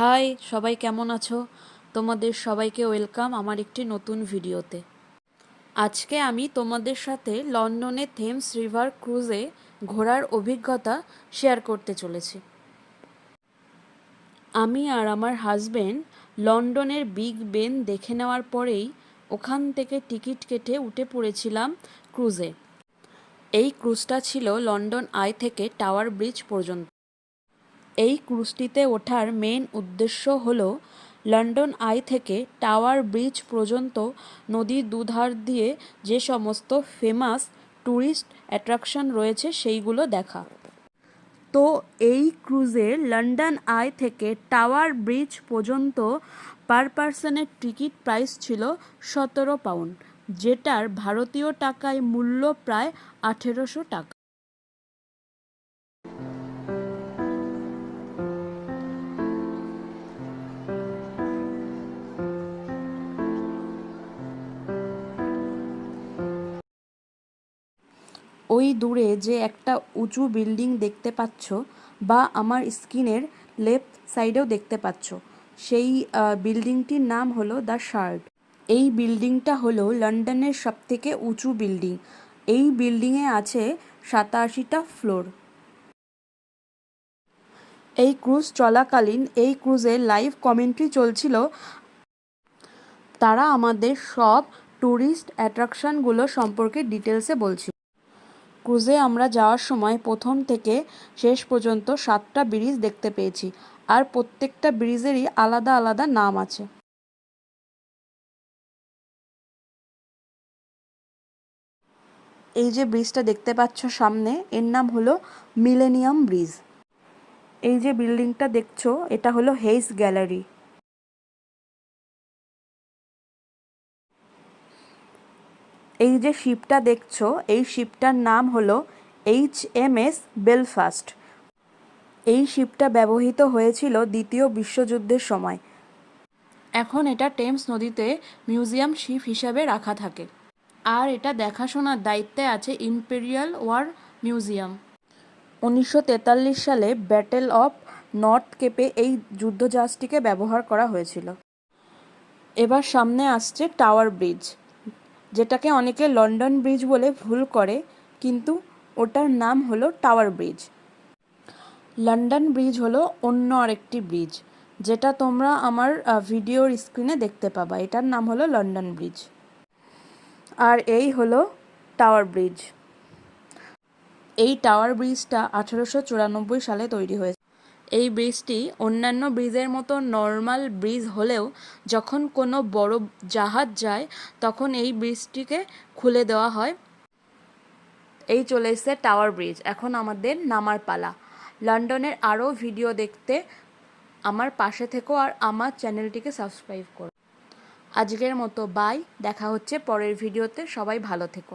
High, সবাই কেমন আছো? তোমাদের সবাইকে ওয়েলকাম আমার একটি নতুন ভিডিওতে। আজকে আমি তোমাদের সাথে লন্ডনে থেমস রিভার ক্রুজে ঘোরার অভিজ্ঞতা শেয়ার করতে চলেছি। আমি আর আমার হাজবেন্ড লন্ডনের বিগ বেন দেখে নেওয়ার পরেই ওখান থেকে টিকিট কেটে উঠে পড়েছিলাম ক্রুজে। এই ক্রুজটা ছিল লন্ডন আই থেকে টাওয়ার ব্রিজ পর্যন্ত। এই ক্রুজটিতে ওঠার মেন উদ্দেশ্য হল লন্ডন আই থেকে টাওয়ার ব্রিজ পর্যন্ত নদীর দুধার দিয়ে যে সমস্ত ফেমাস ট্যুরিস্ট অ্যাট্রাকশন রয়েছে সেইগুলো দেখা। তো এই ক্রুজে লন্ডন আই থেকে টাওয়ার ব্রিজ পর্যন্ত পার পার্সনের টিকিট প্রাইস ছিল সতেরো পাউন্ড, যেটার ভারতীয় টাকায় মূল্য প্রায় আঠেরোশো টাকা। ওই দূরে যে একটা উঁচু বিল্ডিং দেখতে পাচ্ছ বা আমার স্ক্রিনের লেফট সাইডেও দেখতে পাচ্ছ। সেই বিল্ডিংটির নাম হলো দ্য শার্ট। এই বিল্ডিংটা হলো লন্ডনের সবথেকে উঁচু বিল্ডিং। এই বিল্ডিংয়ে আছে সাতাশিটা ফ্লোর। এই ক্রুজ চলাকালীন এই ক্রুজে লাইভ কমেন্ট্রি চলছিল। তারা আমাদের সব ট্যুরিস্ট অ্যাট্রাকশনগুলো সম্পর্কে ডিটেলসে বলছিল। ক্রুজে আমরা যাওয়ার সময় প্রথম থেকে শেষ পর্যন্ত সাতটা ব্রিজ দেখতে পেয়েছি, আর প্রত্যেকটা ব্রিজেরই আলাদা আলাদা নাম আছে। এই যে ব্রিজটা দেখতে পাচ্ছ সামনে, এর নাম হলো মিলেনিয়াম ব্রিজ। এই যে বিল্ডিংটা দেখছ, এটা হলো হেইস গ্যালারি। এই যে শিপটা দেখছ, এই শিপটার নাম হলো এইচ এম এস বেলফাস্ট। এই শিপটা ব্যবহৃত হয়েছিল দ্বিতীয় বিশ্বযুদ্ধের সময়। এখন এটা টেমস নদীতে মিউজিয়াম শিপ হিসাবে রাখা থাকে। আর এটা দেখাশোনার দায়িত্বে আছে ইম্পেরিয়াল ওয়ার মিউজিয়াম। উনিশশো তেতাল্লিশ সালে ব্যাটেল অফ নর্থ কেপে এই যুদ্ধজাহাজটিকে ব্যবহার করা হয়েছিল। এবার সামনে আসছে টাওয়ার ব্রিজ। যেটাকে অনেকে লন্ডন ব্রিজ বলে ভুল করে, কিন্তু ওটার নাম হলো টাওয়ার ব্রিজ। লন্ডন ব্রিজ হলো অন্য আরেকটি ব্রিজ, যেটা তোমরা আমার ভিডিওর স্ক্রিনে দেখতে পাবা। এটার নাম হলো লন্ডন ব্রিজ। আর এই হলো টাওয়ার ব্রিজ। এই টাওয়ার ব্রিজটা আঠেরোশো চুরানব্বই সালে তৈরি হয়েছে। এই ব্রিজটি অন্যান্য ব্রিজের মতো নর্মাল ব্রিজ হলেও যখন কোনো বড় জাহাজ যায়, তখন এই ব্রিজটিকে খুলে দেওয়া হয়। এই চলে এসছে টাওয়ার ব্রিজ। এখন আমাদের নামার পালা। লন্ডনের আরও ভিডিও দেখতে আমার পাশে থেকো আর আমার চ্যানেলটিকে সাবস্ক্রাইব করো। আজকের মতো, বাই। দেখা হচ্ছে পরের ভিডিওতে। সবাই ভালো থেকো।